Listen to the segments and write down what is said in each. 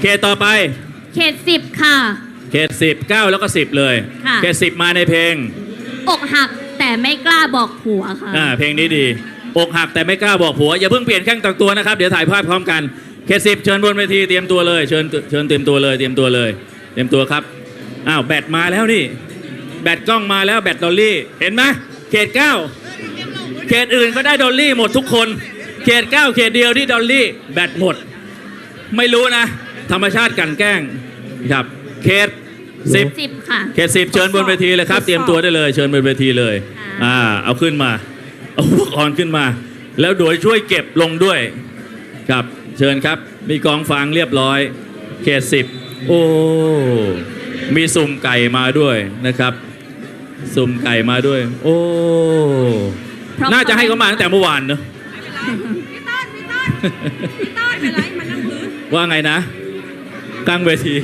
เขตต่อไป เขตสิบค่ะ เขตสิบเก้าแล้วก็สิบเลย ค่ะ เขตสิบมาในเพลงอกหักแต่ไม่กล้าบอกผัวค่ะ อ่าเพลงนี้ดีอกหักแต่ไม่กล้าบอกผัวอย่าเพิ่งเปลี่ยนแข้งตังตัวนะครับ เดี๋ยวถ่ายภาพพร้อมกัน เขตสิบเชิญบนเวทีเตรียมตัวเลยเชิญเชิญเตรียมตัวเลยเตรียมตัวเลย เตรียมตัวครับอ้าวแบตมาแล้วนี่ แบตกล้องมาแล้วแบตดอลลี่เห็นไหมเขตเก้าเขตอื่นก็ได้ดอลลี่หมดทุกคน เขตเก้าเขตเดียวที่ดอลลี่แบตหมด ไม่รู้นะ ธรรมชาติกลันแกล้งครับเขตสิบสิบค่ะ เขตสิบเชิญบนเวทีเลยครับ เตรียมตัวได้เลย เชิญบนเวทีเลยค่ะ อ่าเอาขึ้นมาเอาอุปกรณ์ขึ้นมา แล้วโดยช่วยเก็บลงด้วยครับเชิญครับ มีกองฟางเรียบร้อย เขตสิบโอ้มีสุ่มไก่มาด้วยนะครับ สุ่มไก่มาด้วย โอ้เพราะน่าจะให้เขามาตั้งแต่เมื่อวานเนอะ พี่ต้นพี่ต้นพี่ต้นไม่เป็นไรมันนั่งพื้นว่าไงนะ กลางเวที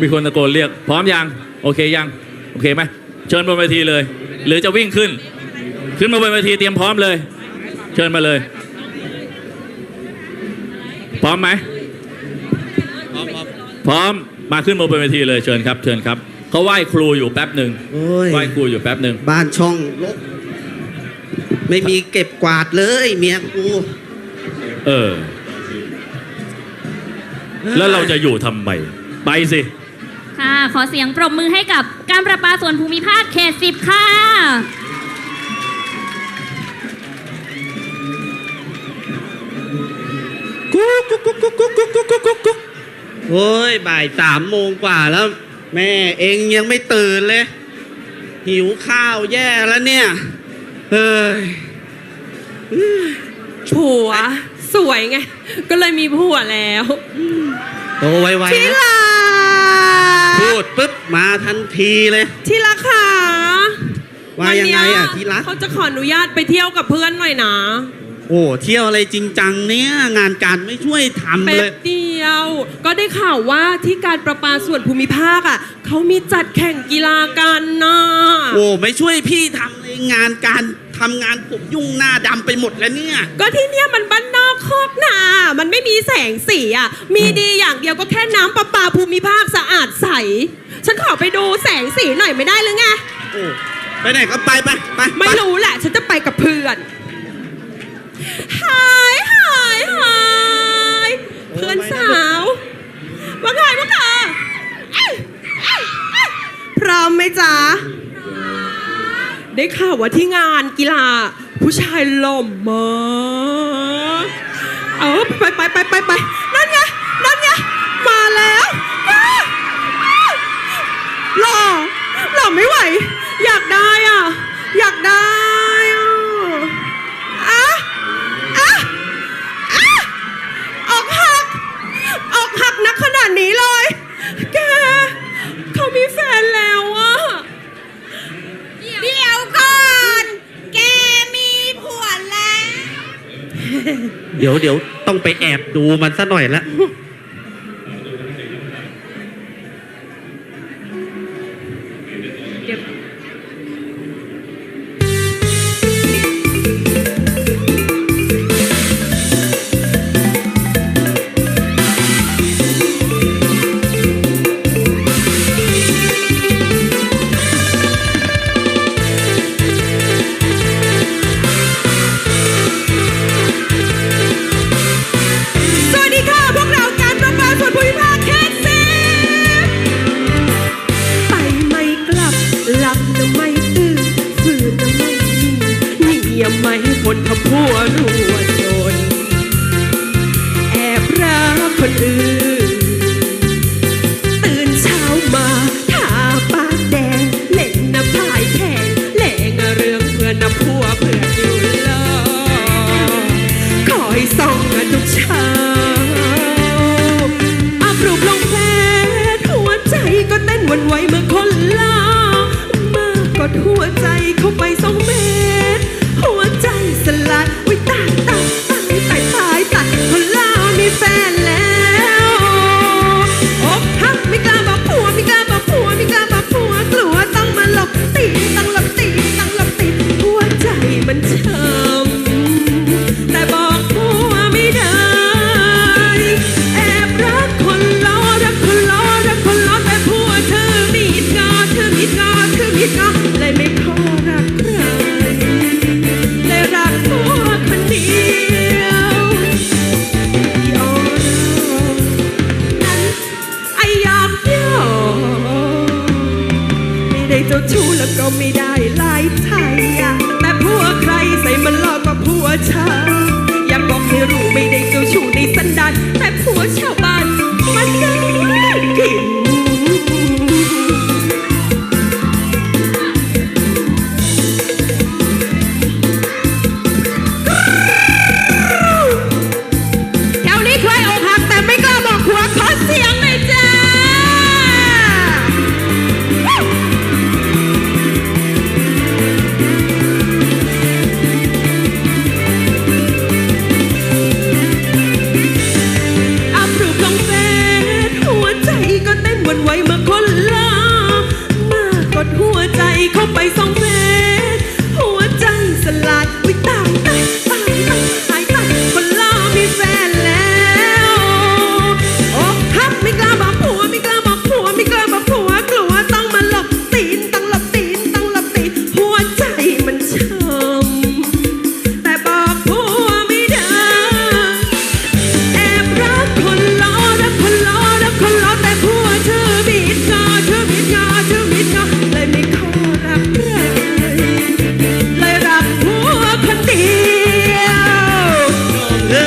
มีคนตะโกนเรียก พร้อมยัง โอเคยัง โอเคไหมเชิญบนเวทีเลย หรือจะวิ่งขึ้น ขึ้นมาบนเวทีเตรียมพร้อมเลย เชิญมาเลย พร้อมไหมพร้อมมาขึ้นมาบนเวทีเลยเชิญครับ เชิญครับเขาไหว้ครูอยู่แป๊บหนึ่งโอ้ยไหว้ครูอยู่แป๊บหนึ่งบ้านช่องรกไม่มีเก็บกวาดเลยเมียกู เออ แล้วเราจะอยู่ทำไม ไปสิ ค่ะ ขอเสียงปรบมือให้กับการประปาส่วนภูมิภาคเขตสิบค่ะ กุ๊กกุ๊กกุ๊กกุ๊กกุ๊กกุ๊กกุ๊กกุ๊กกุ๊กกุ๊กโอ้ยบ่ายสามโมงกว่าแล้ว แม่เองยังไม่ตื่นเลย หิวข้าวแย่แล้วเนี่ย เฮ้ย ผัว สวยไง ก็เลยมีผัวแล้วโตไวที่ๆนะรักพูดปุ๊บมาทันทีเลย ที่รักค่ะว่ายังไงอะวันเนี้ที่รัก เขาจะขออนุญาตไปเที่ยวกับเพื่อนหน่อยนะโอ้เที่ยวอะไรจริงจังเนี่ยงานการไม่ช่วยทำแป๊เลบย เดียว ก็ได้ข่าวว่าที่การประปาส่วนภูมิภาคอะเขามีจัดแข่งกีฬากันนะโอ้ไม่ช่วยพี่ทำเลยงานการ ทำงานผมยุ่งหน้าดำไปหมดแล้วเนี่ย ก็ที่เนี่ยมันบ้านนอกคอกนา มันไม่มีแสงสีอะ มีดีอย่างเดียวก็แค่น้ำประปาภูมิภาคสะอาดใส ฉันขอไปดูแสงสีหน่อยไม่ได้หรือไง โอ้ไปไหนก็ไปไปไปไม่ปรู้แหละ ฉันจะไปกับเพื่อนหายหายหายเพื่อนสาวว่าไงพวกเธอเอ้ยเอ้ยเอ้ยพร้อมไหมจ๊ะ ได้ข่าวว่าที่งานกีฬา ผู้ชายหล่อมากเออไปไปไปไปไปนั่นไงนั่นไงมาแล้วอ้าอ้าวหล่อหล่อไม่ไหว เดี๋ยวเดี๋ยวต้องไปแอบดูมันซะหน่อยละ คนอื่น ตื่นเช้ามาทาปากแดง เล่นน้ำพายแข่งเล่งเรื่องเพื่อนน้ำพัวเพื่อนอยู่ลอคอยส่องกันทุกเช้าอาบลูกลงแผลหัวใจก็เต้นวันไหวเมื่อคนลามา กดหัวใจเข้าไปส่องแม่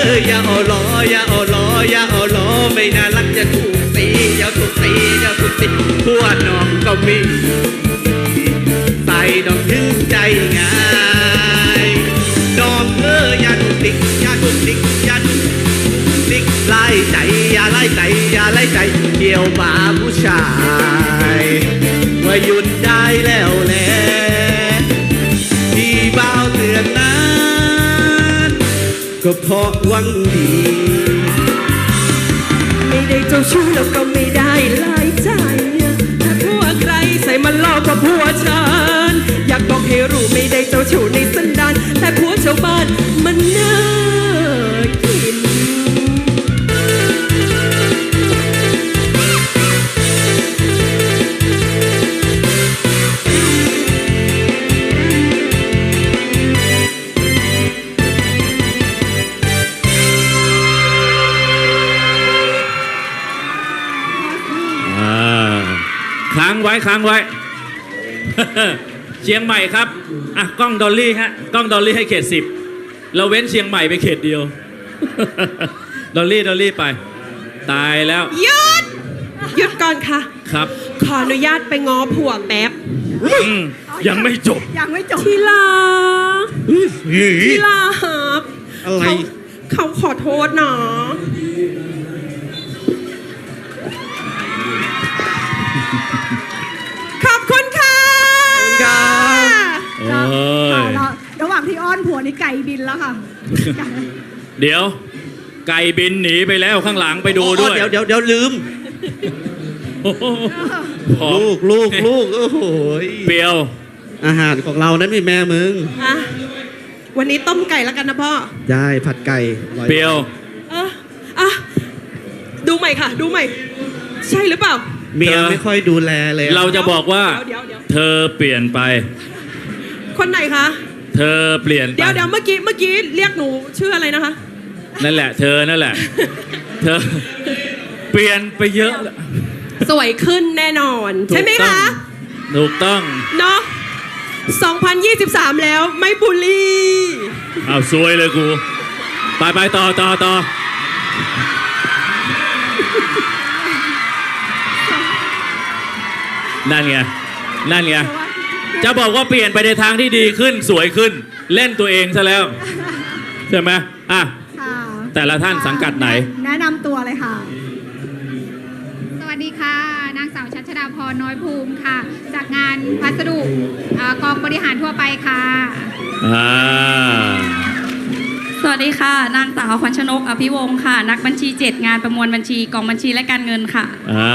ออย่าเอาล้ออย่าเอาล้ออย่าเอาล้อไม่น่ารักจะถูกตีอย่าถูกตีอย่าถูกตีพวกน้องก็มีใส่น้องถึงใจง่ายน้องเอออย่าถูกติกอย่าถูกติกอย่าถูกติกไล่ใจอย่าไล่ใจอย่าไล่ใจเกี่ยวบาผู้ชายว่าหยุดได้แล้วแล งดี ไม่ได้เจ้าชู้แล้วก็ไม่ได้ลายใจ ค้างไว้ค้างไว้ เชียงใหม่ครับอะกล้องดอลลี่ฮะกล้องดอลลี่ให้เขตสิบเราเว้นเชียงใหม่ไปเขตเดียว ดอลลี่ดอลลี่ไป ตายแล้วหยุดหยุดก่อนค่ะ ครับ ขออนุญาตไปง้อผัวแป๊บอืมยังไม่จบ ยังไม่จบที่รักหือที่รักอะไร เขาเขาขอโทษเนาะ ผัวนี่ไก่บินแล้วค่ะ เดี๋ยว ไก่บินหนีไปแล้วข้างหลังไปดูด้วย เดี๋ยวเดี๋ยวเดี๋ยวลืมโอ้โหพร้อมลูกลูกลูกโอ้โหยเปรียว อาหารของเรานั้นไม่แม่มึง อะวันนี้ต้มไก่แล้วกันนะพ่อ ได้ผัดไก่ร้อเปรียว เอออะดูใหม่ค่ะ ดูใหม่ ใช่หรือเปล่า เมียเธอไม่ค่อยดูแลเลยอะเราจะบอกว่าเดี๋ยวเดี๋ยว เธอเปลี่ยนไป คนไหนคะ เธอเปลี่ยนไปเดี๋ยวเดี๋ยวเมื่อกี้เมื่อกี้เรียกหนูชื่ออะไรนะคะ นั่นแหละ เธอนั่นแหละ เธอเปลี่ยนไปเยอะสวยขึ้นแน่นอน ใช่ไหมถูกต้อคะงถูกต้อง เนาะ2023 แล้วไม่บูลลี่เอาซวยเลยกูไปไปต่อต่อต่อนั่นไงนั่นไง จะบอกว่าเปลี่ยนไปในทางที่ดีขึ้นสวยขึ้น เล่นตัวเองซะแล้ว ใช่ไหมอะ ค่ะแต่ละท่านสังกัดไหน แนะนำตัวเลยค่ะ สวัสดีค่ะ นางสาวชัชดาพรน้อยภูมิค่ะ จากงานพัสดุอ่ากองบริหารทั่วไปค่ะ อ่า สวัสดีค่ะ นางสาวขวัญชนกอภิวงศ์ค่ะ นักบัญชี7งานประมวลบัญชีกองบัญชีและการเงินค่ะ อ่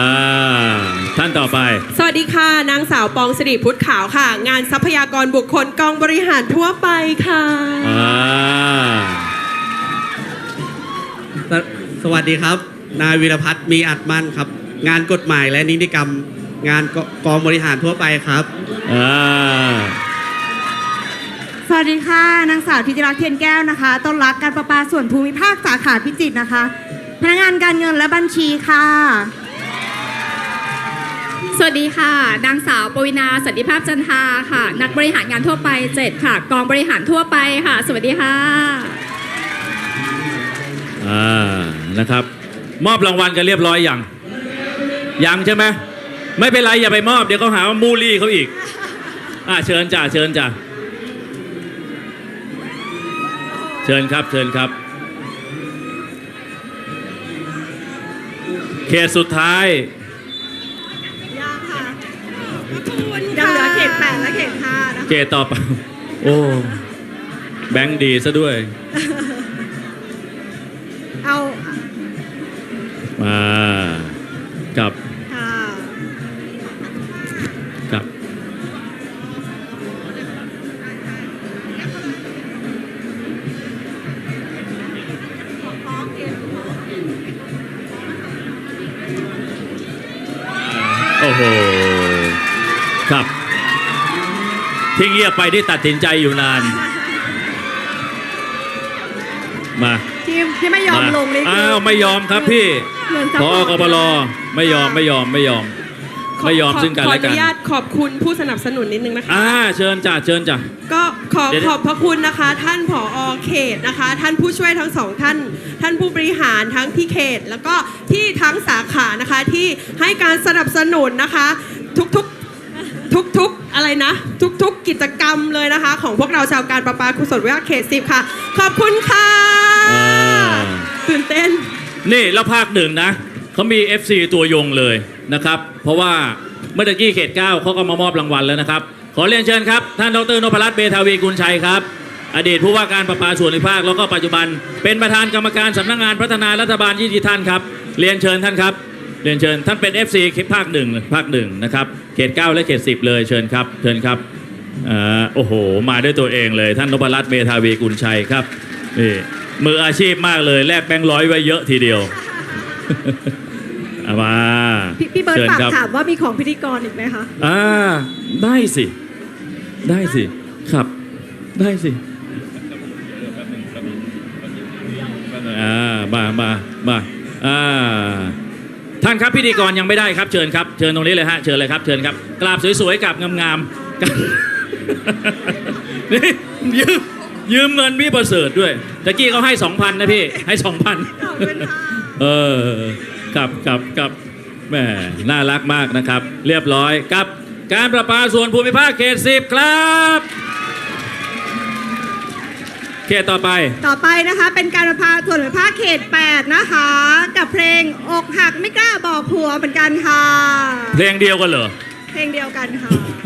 าท่านต่อไป สวัสดีค่ะ นางสาวปองสิริพุทธขาวค่ะ งานทรัพยากรบุคคลกองบริหารทั่วไปค่ะ อ่าสสวัสดีครับ นายวีรพัฒน์มีอัดมั่นครับ งานกฎหมายและนิติกรรม งานกกองบริหารทั่วไปครับ อ่า สวัสดีค่ะ นางสาวธิติรักษ์เทียนแก้วนะคะ ต้นรักการประปาส่วนภูมิภาคสาขาพิจิตรนะคะ พนักงานการเงินและบัญชีค่ะสสวัสดีค่ะ นางสาวปวินาสันติภาพจันทาค่ะ นักบริหารงานทั่วไป7ค่ะ กองบริหารทั่วไปค่ะ สวัสดีค่ะอ่านะครับ มอบรางวัลกันเรียบร้อยยังยังใช่ไหมไม่เป็นไรอย่าไปมอบเดี๋ยวเขาหาว่ามูลี่เขาอีก อ่าเชิญจ้าเชิญจ้า เชิญครับเชิญครับ เขตสุดท้ายยังค่ะยังเหลือเขตแปดและเขตห้านะคะเขตต่อไป โอ้ แบงค์ดีซะด้วย เอามากับค่ะกับ อ้โห ครับ ที่เงียบไปที่ตัดสินใจอยู่นาน มาทีมที่ไม่ยอมลงนี่คือ้าวไม่ยอมครับพี่เงินซัพพพออร์ตกปลไม่ยอมไม่ยอมไม่ยอม ไม่ยอมซึ่งกันขอและอกันนุญาตขอบคุณผู้สนับสนุนนิดนึงนะคะ อ่าเชิญจ้ะเชิญจ้ะ ก็ ขอเดี๋ยว ขอบพระคุณนะคะ ท่านผอเขตนะคะ ท่านผู้ช่วยทั้งสองท่าน ท่านผู้บริหารทั้งที่เขต แล้วก็ที่ทั้งสาขานะคะที่ให้การสนับสนุนนะคะ ทุกๆ ทุกๆ อะไรนะ ทุกๆ กิจกรรมเลยนะคะ ของพวกเราชาวการประปากุศลวิทยาเขตสิบค่ะ ขอบคุณค่ะอ่า ตื่นเต้น นี่แล้วภาคหนึ่งนะเขามี FC ตัวยงเลยนะครับ เพราะว่าเมื่อตะกี้เขต9เขาก็มามอบรางวัลแล้วนะครับ ขอเรียนเชิญครับ ท่านดรนพรัตน์เบทาวีกุลชัยครับ อดีตผู้ว่าการประปาส่วนภูมิภาคแล้วก็ปัจจุบัน เป็นประธานกรรมการสำนักงานพัฒนารัฐบาลยี่สิบท่านครับ เรียนเชิญท่านครับ เรียนเชิญท่านเป็น FC ภาคหนึ่งภาคหนึ่งนะครับเขต 9 และเขต 10 เลยเชิญครับเชิญครับอ่าโอ้โห มาด้วยตัวเองเลย ท่านนพรัตน์เมธาวีกุลชัยครับนี่มืออาชีพมากเลยแลกแบงค์ร้อยไว้เยอะทีเดียวเอามาพี่พี่เบิร์ตชิญฝากคถามว่ามีของพิธีกรอีกไหมคะอ่าได้สิ ได้สิ ครับ ได้สิอ่ามามามาอ่าท่านครับพิธีกรยังไม่ได้ครับเชิญครับเชิญตรงนี้เลยฮะเชิญเลยครับเชิญครับกราบสวยๆกับงามๆกันนี่ยืมยืมเงินพี่ประเสริฐด้วยตะกี้เขาให้สองพันนะพี่ให้สองพันขอบคุณค่ะเออกับกับกับแหมน่ารักมากนะครับ เรียบร้อยกับ การประปาส่วนภูมิภาคเขตสิบครับเขตต่อไป ต่อไปนะคะเป็นการประพาส่วนภูมิภาคเขต 8 นะคะ กับเพลงอกหักไม่กล้าบอกผัวเหมือนกันค่ะ เพลงเดียวกันเหรอ เพลงเดียวกันค่ะ